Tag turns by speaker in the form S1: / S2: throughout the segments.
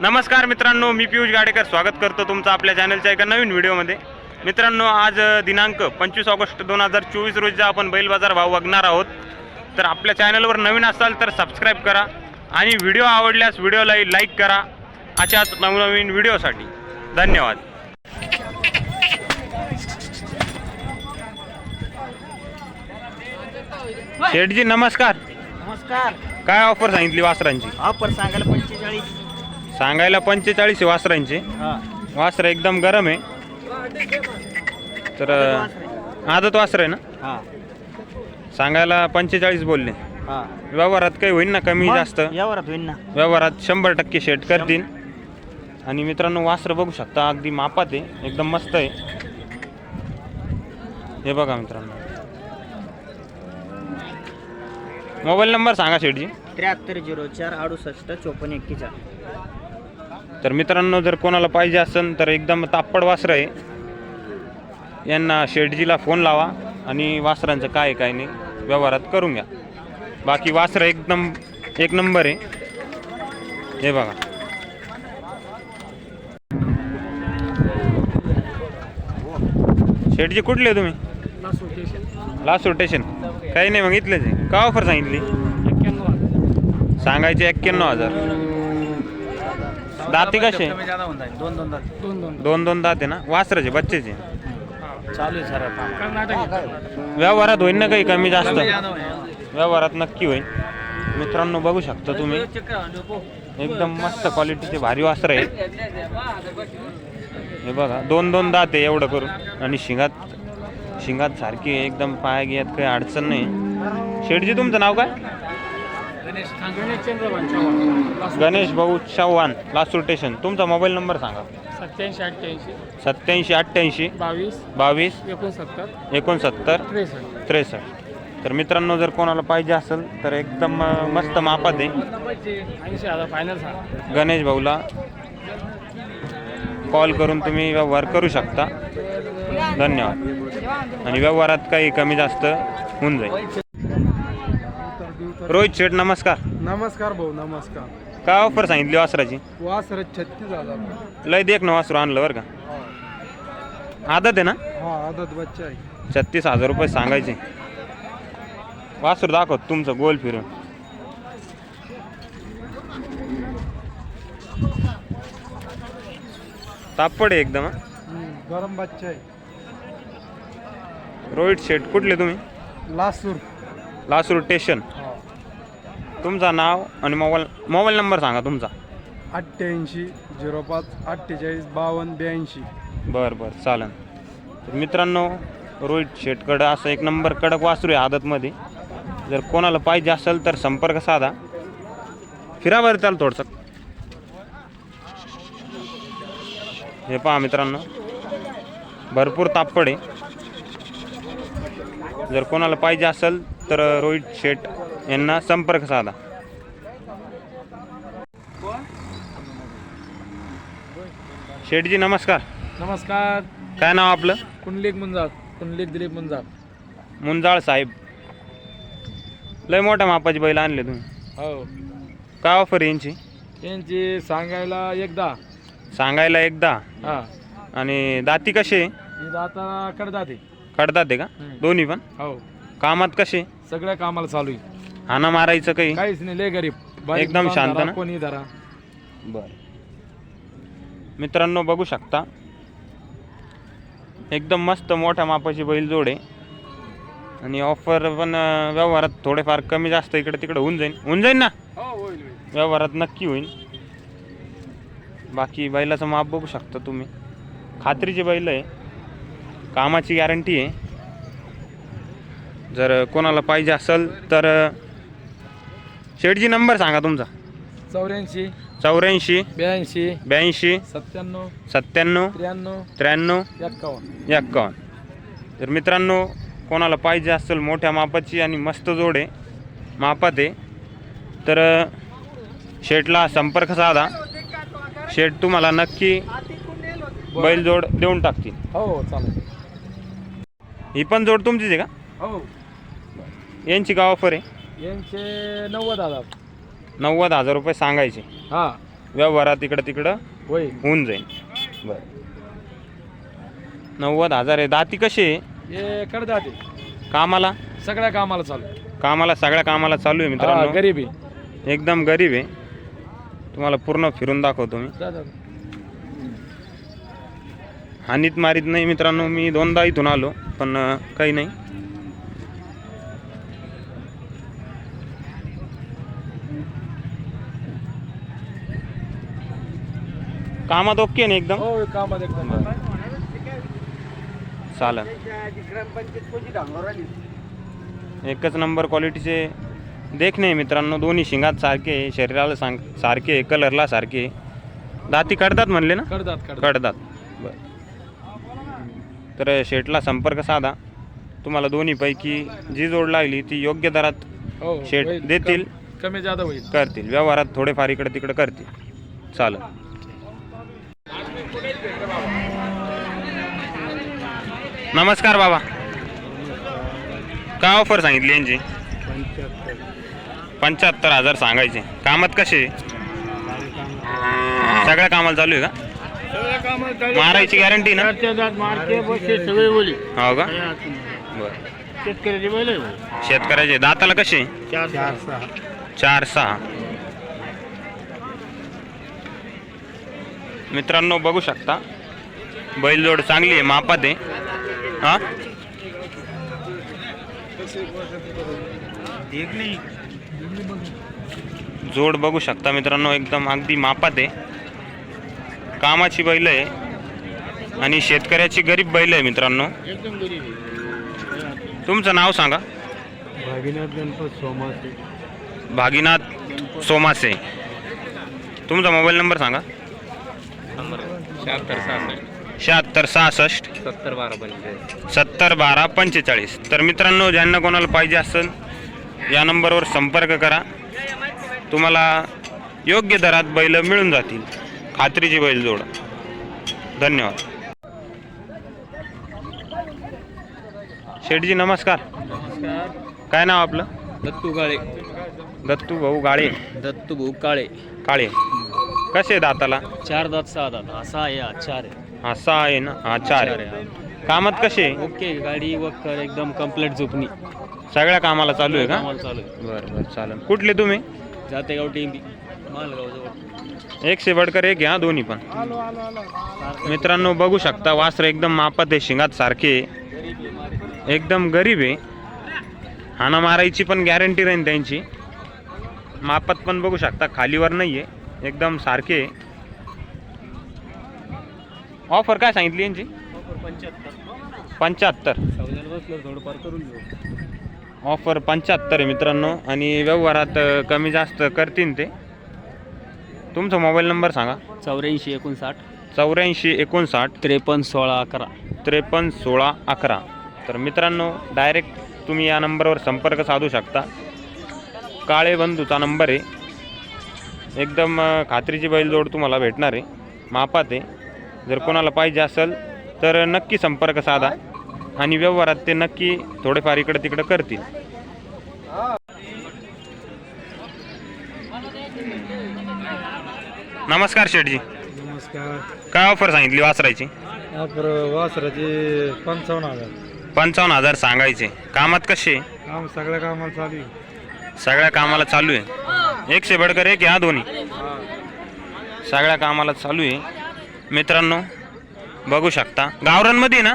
S1: नमस्कार मित्रांनो मी पियुष गाडेकर. स्वागत करतो तुमचं आपल्या चॅनलच्या एका नवीन व्हिडिओमध्ये. मित्रांनो आज दिनांक पंचवीस ऑगस्ट दोन हजार चोवीस रोजी आपण बैल बाजार भाव बघणार आहोत. तर आपल्या चॅनलवर नवीन असाल तर सबस्क्राईब करा आणि व्हिडिओ आवडल्यास व्हिडिओला लाईक करा. अशाच नवनवीन व्हिडिओसाठी. धन्यवाद. शेठजी नमस्कार.
S2: नमस्कार.
S1: काय ऑफर सांगितली वासरांची?
S2: ऑफर सांगायला पंचेचाळीस.
S1: सांगायला पंचेचाळीस आहे वासरांचे.
S2: हा.
S1: वासर एकदम गरम आहे. तर आदत वासर आहे. ना?
S2: हा.
S1: सांगायला पंचेचाळीस बोलले.
S2: हा.
S1: व्यवहारात काही होईल ना कमी जास्त?
S2: यावरात होईल ना.
S1: व्यवहारात शंभर टक्के शेट करतील. आणि मित्रांनो वासर बघू शकता अगदी मापात आहे. एकदम मस्त आहे. हे बघा मित्रांनो. मोबाईल नंबर सांगा शेठजी.
S2: त्र्याहत्तर झिरो चार अडुसष्ट चोपन्न एक्केचाळीस.
S1: तर मित्रांनो जर कोणाला पाहिजे असेल तर एकदम तापड वासरं आहे. यांना शेठजीला फोन लावा आणि वासरांचं काय काय नाही व्यवहारात करून घ्या. बाकी वासरं एकदम एक नंबर आहे. हे बघा. शेठजी कुठले तुम्ही? लास्ट रोटेशन काही नाही मग इथलेच आहे. का ऑफर सांगितली? सांगायचे एक्क्याण्णव हजार. दाते कसे?
S2: दोन दोन दात दोन दोन
S1: दात आहे ना? वासराचे बच्चेचे.
S2: चालू आहे
S1: व्यवहारात होईल ना काही कमी जास्त? व्यवहारात नक्की होईल मित्रांनो बघू शकता तुम्ही. एकदम मस्त क्वालिटीचे भारी वासर आहे. हे बघा दोन दोन दात आहे एवढं करून. आणि शिंगात शिंगात सारखी आहे, एकदम पाय घ्यात काही अडचण नाही. शेठजी तुमचं नाव काय? Ganesh Bhau Chavan last station. तुमचा मोबाईल नंबर सांगा.
S3: सत्याऐंशी अठ्ठ्याऐंशी.
S1: सत्याऐंशी अठ्ठ्याऐंशी.
S3: बावीस.
S1: बावीस.
S3: एकोणसत्तर.
S1: एकोणसत्तर.
S3: त्रेसष्ट.
S1: त्रेसष्ट. तर मित्रांनो जर कोणाला पाहिजे असेल तर एकदम अं, मस्त मापात आहे.
S3: ऐंशी हजार फायनल सांग
S1: गणेश भाऊला कॉल करून तुम्ही व्यवहार करू शकता. धन्यवाद. आणि व्यवहारात काही कमी जास्त होऊन जाईल. रोहित शेठ नमस्कार.
S4: नमस्कार भाऊ नमस्कार.
S1: काय ऑफर सांगितली वासराची?
S4: वासर छत्तीस हजार.
S1: लय देख ना वासरू आणलं बरं का? आदत आहे ना?
S4: हा आदत बच्चा आहे.
S1: छत्तीस हजार रुपये सांगायचे. वासरू दाखव तुमचं गोल फिरून. तापड आहे एकदम.
S4: हम्म, गरम बच्चा आहे.
S1: रोहित शेठ कुठले तुम्ही?
S4: लासूर.
S1: लासूर स्टेशन.
S4: हा.
S1: तुमचं नाव आणि मोबाईल मोबाईल नंबर सांगा तुमचा.
S4: अठ्ठ्याऐंशी झिरो पाच अठ्ठेचाळीस बावन्न ब्याऐंशी.
S1: बरं बरं चालेल तर मित्रांनो रोहित शेटकडं असं एक नंबर कडक वासरू आहे आदतमध्ये. जर कोणाला पाहिजे असेल तर संपर्क साधा. फिरा बरं त्याला थोडंसं. हे पहा मित्रांनो. भरपूर तापड आहे. जर कोणाला पाहिजे असेल तर रोहित शेट यांना संपर्क साधा. शेठजी नमस्कार.
S3: नमस्कार.
S1: काय नाव आपलं?
S3: कुंडलिक मुंजाळ कुंडलिक दिलीप मुंजाळ
S1: मुंजाळ साहेब. लय मोठ्या मापाची बैल आणले तुम्ही.
S3: हो.
S1: काय ऑफर यांची?
S3: यांची सांगायला एकदा.
S1: सांगायला एकदा.
S3: हा.
S1: आणि दाती कसे
S3: ही आता कडदात. आहे
S1: कडतात आहे का. दोन्ही पण?
S3: हो.
S1: कामात कसे
S3: सगळ्या कामाला चालू आहे.
S1: हाना मारायचं काही?
S3: काहीच नाही लय गरीब. बारीक
S1: एकदम
S3: दुकान
S1: शांत
S3: धरा,
S1: ना?
S3: कोणी धरा.
S1: बर. मित्रांनो बघू शकता. एकदम मस्त मोठ्या मापाची बैल जोड आहे. आणि ऑफर पण अं, व्यवहारात थोडेफार कमी जास्त इकडे तिकडे होऊन जाईल होऊन जाईल ना?
S3: हो होईल
S1: व्यवहारात नक्की होईल बाकी बैलाचं माप बघू शकता तुम्ही. खात्रीची बैल आहे. कामाची गॅरंटी आहे. जर कोणाला पाहिजे असेल तर शेठजी नंबर सांगा तुमचा.
S3: चौऱ्याऐंशी
S1: चौऱ्याऐंशी
S3: ब्याऐंशी
S1: ब्याऐंशी
S3: सत्त्याण्णव
S1: सत्त्याण्णव
S3: त्र्याण्णव
S1: त्र्याण्णव
S3: एक्कावन्न
S1: एक्कावन्न तर मित्रांनो कोणाला पाहिजे असेल मोठ्या मापाची आणि मस्त जोड आहे मापात आहे. तर शेठला संपर्क साधा. शेठ तुम्हाला नक्की बैलजोड देऊन टाकतील.
S3: हो चालेल.
S1: ही पण जोड तुमचीच आहे का?
S3: हो.
S1: यांची का ऑफर आहे?
S3: यांचे नव्वद हजार.
S1: नव्वद हजार रुपये सांगायचे.
S3: हा.
S1: व्यवहारात इकडं तिकडं
S3: होय
S1: होऊन जाईल. बरं. नव्वद हजार आहे. दाती कशी आहे?
S3: हे
S1: कामाला?
S3: सगळ्या कामाला चालू.
S1: कामाला सगळ्या कामाला चालू आहे
S3: हा,
S1: मित्रांनो.
S3: गरीब. आहे
S1: एकदम गरीब आहे. तुम्हाला पूर्ण फिरून दाखवतो मी.
S3: जा.
S1: हानीत मारीत नाही मित्रांनो. मी दोनदा इथून आलो पण काही नाही. कामात ओके ना एकदम?
S3: हो कामात एकदम.
S1: चालेल. एकच नंबर क्वालिटीचे देखणे आहे मित्रांनो दोन्ही शिंगात सारखे शरीराला सांग सारखे कलरला सारखे. दाती काढतात म्हणले ना? काढतात बरं तर शेटला संपर्क साधा. तुम्हाला दोन्हीपैकी जी जोड लागली ती योग्य दरात
S3: हो
S1: शेट
S3: होईल.
S1: देतील.
S3: कमी- कमी जादा होईल.
S1: करतील. व्यवहारात थोडेफार इकडे तिकडे करतील. चालेल. नमस्कार बाबा. काय ऑफर सांगितली यांची? पंच्याहत्तर हजार सांगायचे. कामात कसे? सगळ्या कामाला चालू आहे का? मारायची गॅरंटी ना?
S2: सगळे बोली.
S1: हो का? बरं.
S2: शेतकऱ्याची बैल
S1: शेतकऱ्याचे. दाताला कसे?
S2: चार
S1: चार सहा. मित्रांनो बघू शकता. बैलजोड चांगली आहे मापात आहे. हा? जोड बघू शकता मित्रांनो एकदम अगदी मापात आहे. कामाची बैल आहे. आणि शेतकऱ्याची गरीब बैल आहे मित्रांनो.
S2: एकदम गरीब आहे
S1: तुमचं नाव सांगा.
S4: भागीनाथ गणपत सोमासे.
S1: भागीनाथ सोमासे. तुमचा मोबाईल नंबर सांगा.
S2: शहात्तर सहासष्ट.
S1: शहात्तर सहासष्ट.
S2: सत्तर बारा पंचेचाळीस.
S1: सत्तर बारा पंचेचाळीस. तर मित्रांनो ज्यांना कोणाला पाहिजे असेल या नंबरवर संपर्क करा. तुम्हाला योग्य दरात बैल मिळून जातील. खात्रीची बैल जोड. धन्यवाद. शेठजी नमस्कार. काय नाव आपलं?
S2: दत्तू काळे
S1: दत्तू भाऊ गाळे.
S2: दत्तू भाऊ काळे.
S1: काळे. कसे दाताला?
S2: चार दात सहा दात. असा आहे हा चार आहे.
S1: हा सहा आहे ना? हा चार
S2: चार
S1: आहे. कामात कसे
S2: ओके गाडी वक्कर एकदम कंप्लीट झोपणी.
S1: सगळ्या कामाला चालू आहे का?
S2: कामाला चालू आहे.
S1: बरं बरं चालेल. कुठले तुम्ही?
S2: जातेगाव टेंबी मालगाव जवळ
S1: एक से बडकर एक घ्या दोन्ही पण. मित्रांनो बघू शकता वासर एकदम मापात आहे शिंगात सारखे एकदम गरीब आहे. हाना मारायची पण गॅरंटी राहील त्यांची. मापात पण बघू शकता खालीवर नाही आहे एकदम सारखे आहे. ऑफर काय सांगितली यांची? पंच्याहत्तर. ऑफर पंच्याहत्तर आहे मित्रांनो. आणि व्यवहारात कमी जास्त करतील ते. तुमचा मोबाईल नंबर सांगा.
S2: चौऱ्याऐंशी एकोणसाठ.
S1: चौऱ्याऐंशी एकोणसाठ.
S2: त्रेपन्न सोळा अकरा.
S1: त्रेपन्न सोळा अकरा. तर मित्रांनो डायरेक्ट तुम्ही या नंबरवर संपर्क साधू शकता. काळे बंधूचा नंबर आहे. एकदम खात्रीची बैलजोड तुम्हाला भेटणार आहे. मापात आहे. जर कोणाला पाहिजे असेल तर नक्की संपर्क साधा. आणि व्यवहारात ते नक्की थोडेफार इकडं तिकडं करतील. नमस्कार शेठजी.
S4: नमस्कार.
S1: काय ऑफर सांगितली वासरायची
S4: वासराचे पंचावन्न हजार.
S1: पंचावन्न हजार सांगायचे. कामात कसे
S4: काम सगळ्या कामाला चालू आहे.
S1: सगळ्या कामाला चालू आहे. एकशे बडकर एक ह्या दोन्ही? सगळ्या कामाला चालू आहे. मित्रांनो बघू शकता. गावरांमध्ये ना?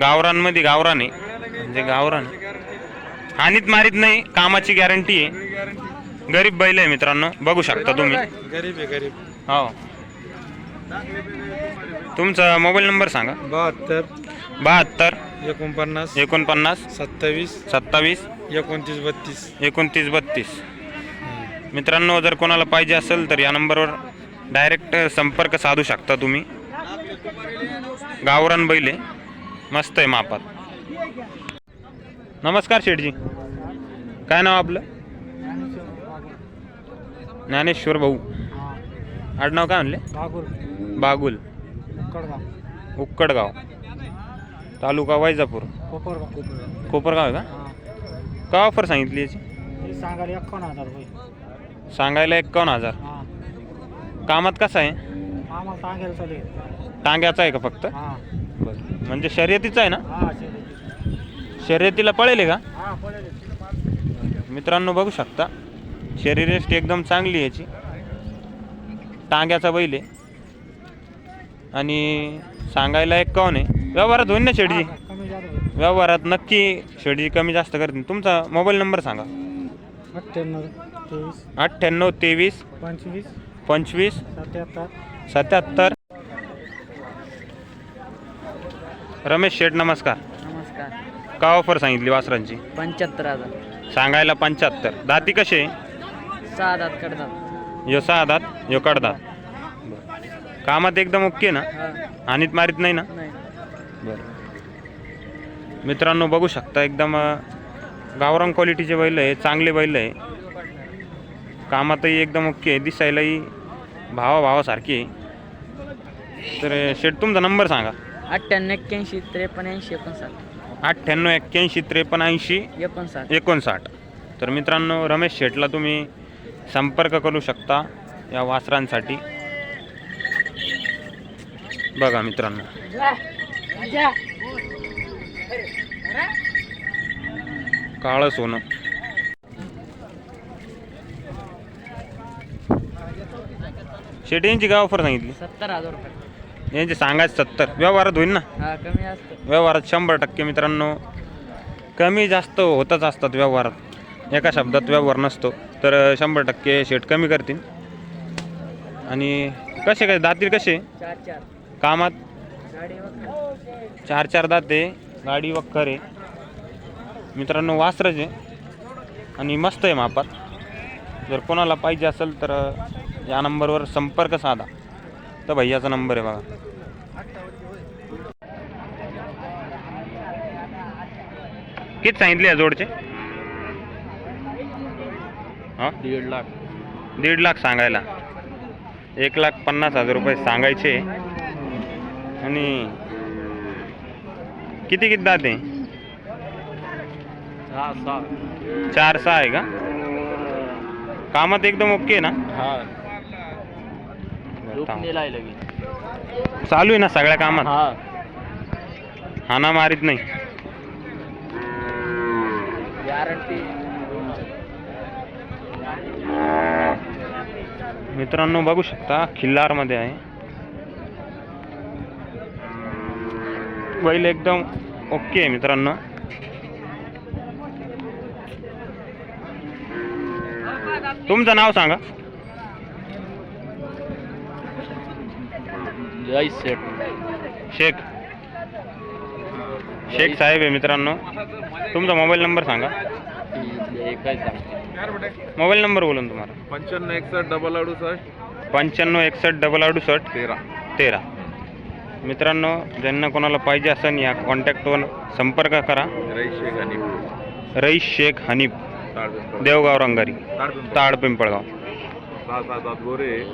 S1: गावरांमध्ये गावरान आहे. म्हणजे गावरान. हानीत मारीत नाही कामाची गॅरंटी आहे. गरीब बैल आहे मित्रांनो बघू शकता तुम्ही.
S4: गरीब आहे गरीब.
S1: हो. तुमचा मोबाईल नंबर सांगा.
S4: बहात्तर.
S1: बहात्तर.
S4: एकोणपन्नास.
S1: एकोणपन्नास.
S4: सत्तावीस.
S1: सत्तावीस.
S4: एकोणतीस बत्तीस.
S1: एकोणतीस बत्तीस. मित्रांनो जर कोणाला पाहिजे असेल तर या नंबरवर डायरेक्ट संपर्क साधू शकता तुम्ही. गावरान बैले मस्त आहे मापात. नमस्कार शेठजी. काय नाव आपलं? ज्ञानेश्वर भाऊ. आडनाव काय म्हणले?
S4: ठाकूर
S1: बागुल.
S4: कडगाव
S1: उक्कडगाव. तालुका वैजापूर.
S4: कोपरगाव.
S1: कोपरगाव आहे का? का ऑफर सांगितली याची?
S4: सांगायला एकावन्न हजार
S1: सांगायला एकावन्न हजार. कामात कसं आहे? टांग्याचा आहे का फक्त? बरं. म्हणजे शर्यतीचा आहे ना?
S4: शर्यती
S1: शर्यतीला पळेल का? मित्रांनो बघू शकता. शरीरयष्टी एकदम चांगली याची. टांग्याचा बैल आहे. आणि सांगायला एक्कावन्न आहे? व्यवहारात होईल ना शेडजी? व्यवहारात नक्की शेडजी कमी जास्त करतील. तुमचा मोबाईल नंबर सांगा.
S4: अठ्ठ्याण्णव तेवीस.
S1: अठ्ठ्याण्णव तेवीस.
S4: पंचवीस.
S1: पंचवीस.
S4: सत्याहत्तर.
S1: सत्याहत्तर. रमेश शेठ नमस्कार.
S2: नमस्कार.
S1: का ऑफर सांगितली वासरांची?
S2: पंच्याहत्तर हजार.
S1: सांगायला पंच्याहत्तर. दाती कसे
S2: सहा दात
S1: यो सहा दात यो कडदात. कामात एकदम ओके ना?
S2: हा.
S1: हानीत मारीत नाही ना?
S2: नाही.
S1: मित्रांनो बघू शकता एकदम अ, गावरान क्वालिटीचे बैल आहे चांगले बैल आहे. कामातही एकदम ओके आहे दिसायलाही भावा भावासारखे आहे. तर अ, शेठ तुमचा नंबर सांगा.
S2: अठ्ठ्याण्णव एक्क्याऐंशी त्रेपन्न ऐंशी एकोणसाठ.
S1: अठ्ठ्याण्णव एक्क्याऐंशी त्रेपन्न ऐंशी
S2: एकोणसाठ.
S1: एकोणसाठ. तर मित्रांनो रमेश शेठला तुम्ही संपर्क करू शकता या वासरांसाठी. बघा मित्रांनो. काळं सोनं. शेठी यांची काय ऑफर सांगितली.
S2: सत्तर हजार रुपये.
S1: यांचे सांगायचं सत्तर. व्यवहारात होईल ना?
S2: कमी असतं.
S1: व्यवहारात शंभर टक्के मित्रांनो. कमी जास्त होतच असतात व्यवहारात. एका शब्दात व्यवहार नसतो. तर शंभर टक्के शेट कमी करतील. आणि कसे काय दातील कसे?
S2: चार चार
S1: कामात चार चार दाते गाडी वक्कर आहे. मित्रांनो वासरच आहे. आणि मस्त आहे मापात. जर कोणाला पाहिजे असेल तर या नंबरवर संपर्क साधा. तर भैयाचा नंबर आहे बघा. किती सांगितले या जोडचे? हां?
S2: दीड लाख.
S1: दीड लाख सांगायला. एक लाख पन्नास हजार रुपये सांगायचे. आणि किती किती दाते चार सहा. आहे का? कामात एकदम ओके ना?
S2: हा.
S1: चालू आहे ना सगळ्या कामात?
S2: हा.
S1: हाना मारीत नाही. मित्रांनो बघू शकता खिल्लारमध्ये आहे. बैल एकदम ओके आहे मित्रांनो. तुमचं नाव सांगा.
S2: जय सेट
S1: शेख. शेख साहेब आहे मित्रांनो. तुमचा मोबाईल नंबर सांगा. मोबाईल नंबर बोलून तुम्हाला.
S3: पंच्याण्णव एकसष्ट डबल अडुसष्ट.
S1: पंच्याण्णव एकसष्ट डबल अडुसष्ट.
S3: तेरा.
S1: तेरा. मित्रांनो ज्यांना कोणाला पाहिजे असेल या कॉन्टॅक्टवर संपर्क करा.
S3: रईस शेख आणि
S1: रईस शेख हनीफ देवगाव रंगारी. ताड पिंपळगाव.
S3: सहा सात आत गोरे.